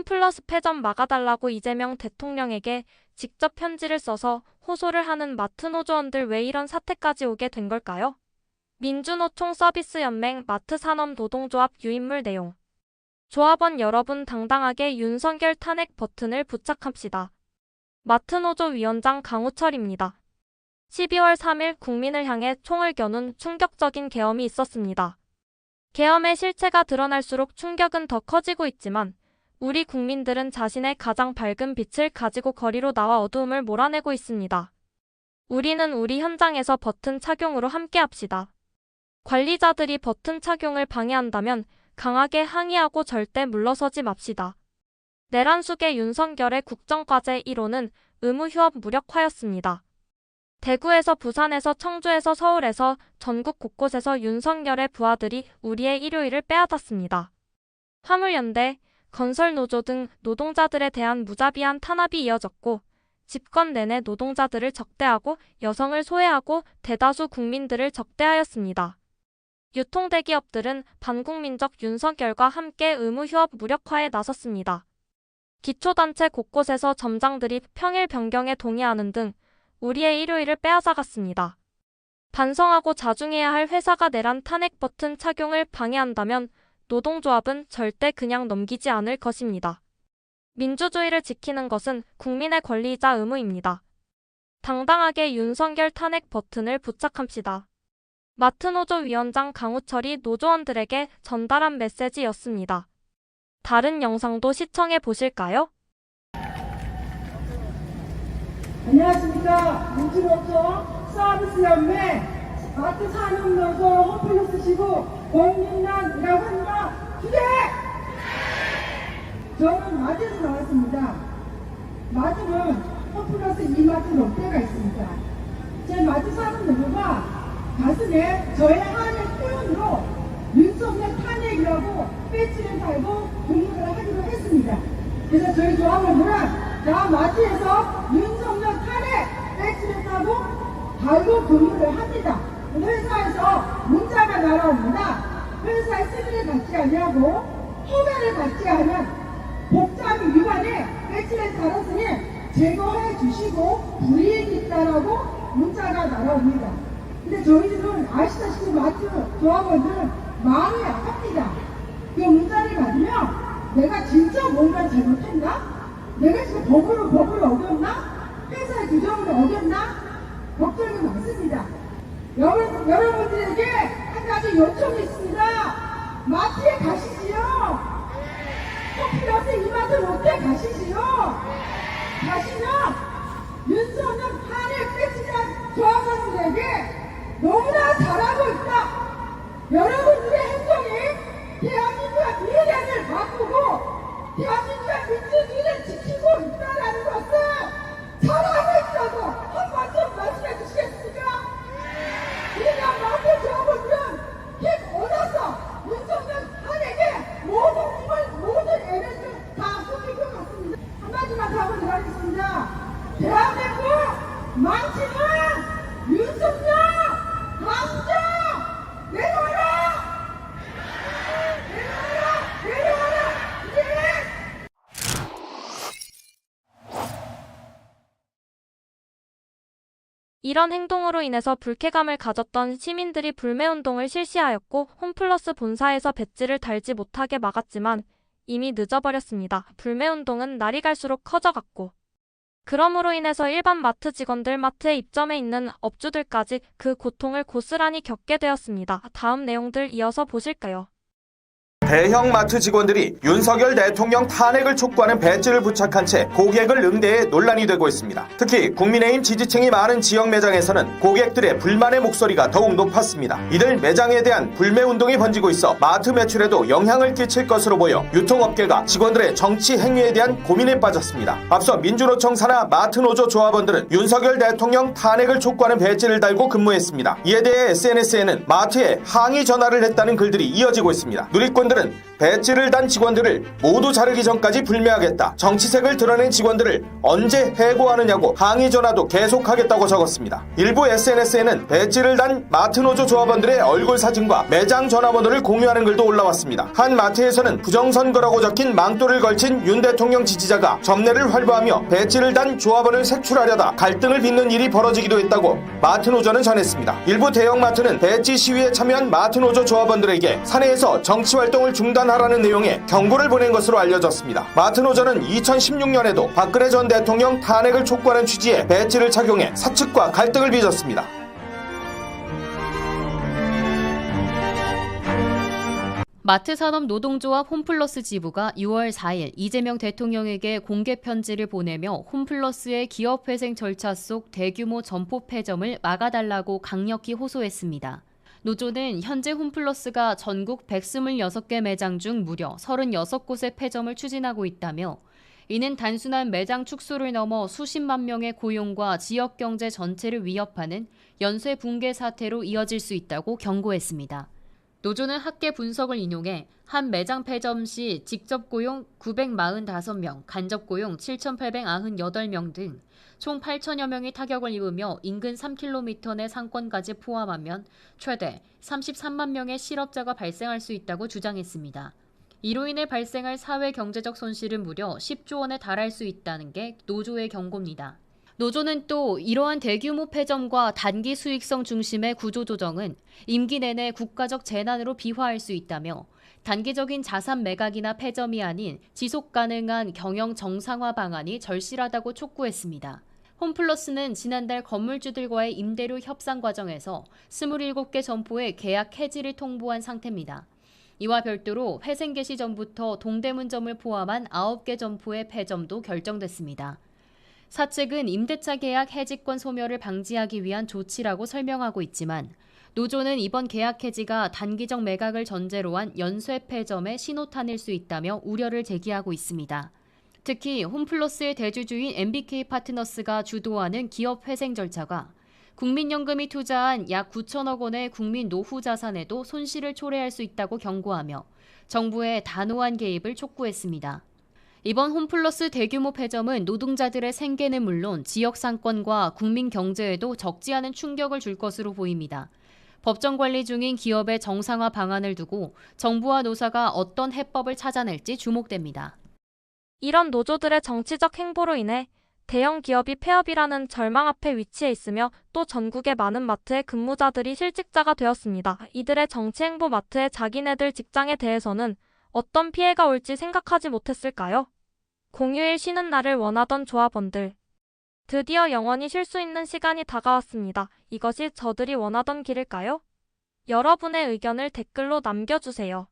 홈플러스 패전 막아달라고 이재명 대통령에게 직접 편지를 써서 호소를 하는 마트 노조원들 왜 이런 사태까지 오게 된 걸까요? 민주노총 서비스연맹 마트 산업 노동조합 유인물 내용 조합원 여러분 당당하게 윤석열 탄핵 버튼을 부착합시다. 마트 노조 위원장 강우철입니다. 12월 3일 국민을 향해 총을 겨눈 충격적인 계엄이 있었습니다. 계엄의 실체가 드러날수록 충격은 더 커지고 있지만 우리 국민들은 자신의 가장 밝은 빛을 가지고 거리로 나와 어두움을 몰아내고 있습니다. 우리는 우리 현장에서 버튼 착용으로 함께 합시다. 관리자들이 버튼 착용을 방해한다면 강하게 항의하고 절대 물러서지 맙시다. 내란숙의 윤석열의 국정과제 1호는 의무휴업 무력화였습니다. 대구에서 부산에서 청주에서 서울에서 전국 곳곳에서 윤석열의 부하들이 우리의 일요일을 빼앗았습니다. 화물연대, 건설 노조 등 노동자들에 대한 무자비한 탄압이 이어졌고 집권 내내 노동자들을 적대하고 여성을 소외하고 대다수 국민들을 적대하였습니다. 유통대기업들은 반국민적 윤석열과 함께 의무휴업 무력화에 나섰습니다. 기초단체 곳곳에서 점장들이 평일 변경에 동의하는 등 우리의 일요일을 빼앗아갔습니다. 반성하고 자중해야 할 회사가 내란 탄핵 버튼 착용을 방해한다면 노동조합은 절대 그냥 넘기지 않을 것입니다. 민주주의를 지키는 것은 국민의 권리이자 의무입니다. 당당하게 윤석열 탄핵 버튼을 부착합시다. 마트노조 위원장 강우철이 노조원들에게 전달한 메시지였습니다. 다른 영상도 시청해 보실까요? 안녕하십니까 민주노총 서비스 연맹 마트 산업노조 홈플러 쓰시고 공민난이라고 합니다. 주제 저는 마트에서 나왔습니다. 마트는 홈플러스 이마트 롯데가 있습니다. 제 마트 산업노조가 가슴에 저의 한의 표현으로 윤석열 탄핵이라고 배지를 달고 공격을 하기로 했습니다. 그래서 저희 조합원들은 다 마트에서 윤석열 탄핵 배지를 따고 달고 근무를 합니다. 회사에서 문자가 날아옵니다. 회사에 승인을 받지 아니하고 허가를 받지 않은 복잡 위반에 배지를 달았으니 제거해 주시고 불이익이 있다라고 문자가 날아옵니다. 근데 저희들은 아시다시피 마트 조합원들은 마음이 아픕니다. 그 문자를 받으면 내가 진짜 뭔가 잘못했나? 내가 지금 법으로 법을 어겼나? 회사의 규정을 어겼나? 걱정이 많습니다. 여러분, 여러분들에게 한 가지 요청이 있습니다. 마트에 가시지요. 커피라스 이마트 롯데 가시지요. 가시면 윤석열 탄핵 배치장 조합원들에게 너무나 잘하고 있다. 여러분들의 행동이 대한민국의 미래를 바꾸고 대한민국 이런 행동으로 인해서 불쾌감을 가졌던 시민들이 불매운동을 실시하였고 홈플러스 본사에서 배지를 달지 못하게 막았지만 이미 늦어버렸습니다. 불매운동은 날이 갈수록 커져갔고 그럼으로 인해서 일반 마트 직원들 마트에 입점해 있는 업주들까지 그 고통을 고스란히 겪게 되었습니다. 다음 내용들 이어서 보실까요? 대형 마트 직원들이 윤석열 대통령 탄핵을 촉구하는 배지를 부착한 채 고객을 응대해 논란이 되고 있습니다. 특히 국민의힘 지지층이 많은 지역 매장에서는 고객들의 불만의 목소리가 더욱 높았습니다. 이들 매장에 대한 불매 운동이 번지고 있어 마트 매출에도 영향을 끼칠 것으로 보여 유통업계가 직원들의 정치 행위에 대한 고민에 빠졌습니다. 앞서 민주노총 산하 마트 노조 조합원들은 윤석열 대통령 탄핵을 촉구하는 배지를 달고 근무했습니다. 이에 대해 SNS에는 마트에 항의 전화를 했다는 글들이 이어지고 있습니다. 누리꾼 들은 배지를 단 직원들을 모두 자르기 전까지 불매하겠다. 정치색을 드러낸 직원들을 언제 해고하느냐고 항의 전화도 계속하겠다고 적었습니다. 일부 SNS에는 배지를 단 마트 노조 조합원들의 얼굴 사진과 매장 전화번호를 공유하는 글도 올라왔습니다. 한 마트에서는 부정선거라고 적힌 망토를 걸친 윤 대통령 지지자가 점례를 활보하며 배지를 단 조합원을 색출하려다 갈등을 빚는 일이 벌어지기도 했다고 마트 노조는 전했습니다. 일부 대형 마트는 배지 시위에 참여한 마트 노조 조합원들에게 사내에서 정치 활동을 중단 하라는 내용의 경고를 보낸 것으로 알려졌습니다. 마트노조는 2016년에도 박근혜 전 대통령 탄핵을 촉구하는 취지의 배지를 착용해 사측과 갈등을 빚었습니다. 마트산업 노동조합 홈플러스 지부가 6월 4일 이재명 대통령에게 공개 편지를 보내며 홈플러스의 기업회생 절차 속 대규모 점포 폐점을 막아달라고 강력히 호소했습니다. 노조는 현재 홈플러스가 전국 126개 매장 중 무려 36곳의 폐점을 추진하고 있다며 이는 단순한 매장 축소를 넘어 수십만 명의 고용과 지역 경제 전체를 위협하는 연쇄 붕괴 사태로 이어질 수 있다고 경고했습니다. 노조는 학계 분석을 인용해 한 매장 폐점 시 직접 고용 945명, 간접 고용 7,898명 등 총 8천여 명이 타격을 입으며 인근 3km 내 상권까지 포함하면 최대 33만 명의 실업자가 발생할 수 있다고 주장했습니다. 이로 인해 발생할 사회 경제적 손실은 무려 10조 원에 달할 수 있다는 게 노조의 경고입니다. 노조는 또 이러한 대규모 폐점과 단기 수익성 중심의 구조 조정은 임기 내내 국가적 재난으로 비화할 수 있다며 단기적인 자산 매각이나 폐점이 아닌 지속 가능한 경영 정상화 방안이 절실하다고 촉구했습니다. 홈플러스는 지난달 건물주들과의 임대료 협상 과정에서 27개 점포의 계약 해지를 통보한 상태입니다. 이와 별도로 회생 개시 전부터 동대문점을 포함한 9개 점포의 폐점도 결정됐습니다. 사측은 임대차 계약 해지권 소멸을 방지하기 위한 조치라고 설명하고 있지만 노조는 이번 계약 해지가 단기적 매각을 전제로 한 연쇄 폐점의 신호탄일 수 있다며 우려를 제기하고 있습니다. 특히 홈플러스의 대주주인 MBK 파트너스가 주도하는 기업 회생 절차가 국민연금이 투자한 약 9천억 원의 국민 노후 자산에도 손실을 초래할 수 있다고 경고하며 정부의 단호한 개입을 촉구했습니다. 이번 홈플러스 대규모 폐점은 노동자들의 생계는 물론 지역 상권과 국민 경제에도 적지 않은 충격을 줄 것으로 보입니다. 법정 관리 중인 기업의 정상화 방안을 두고 정부와 노사가 어떤 해법을 찾아낼지 주목됩니다. 이런 노조들의 정치적 행보로 인해 대형 기업이 폐업이라는 절망 앞에 위치해 있으며 또 전국의 많은 마트의 근무자들이 실직자가 되었습니다. 이들의 정치 행보 마트의 자기네들 직장에 대해서는 어떤 피해가 올지 생각하지 못했을까요? 공휴일 쉬는 날을 원하던 조합원들. 드디어 영원히 쉴 수 있는 시간이 다가왔습니다. 이것이 저들이 원하던 길일까요? 여러분의 의견을 댓글로 남겨주세요.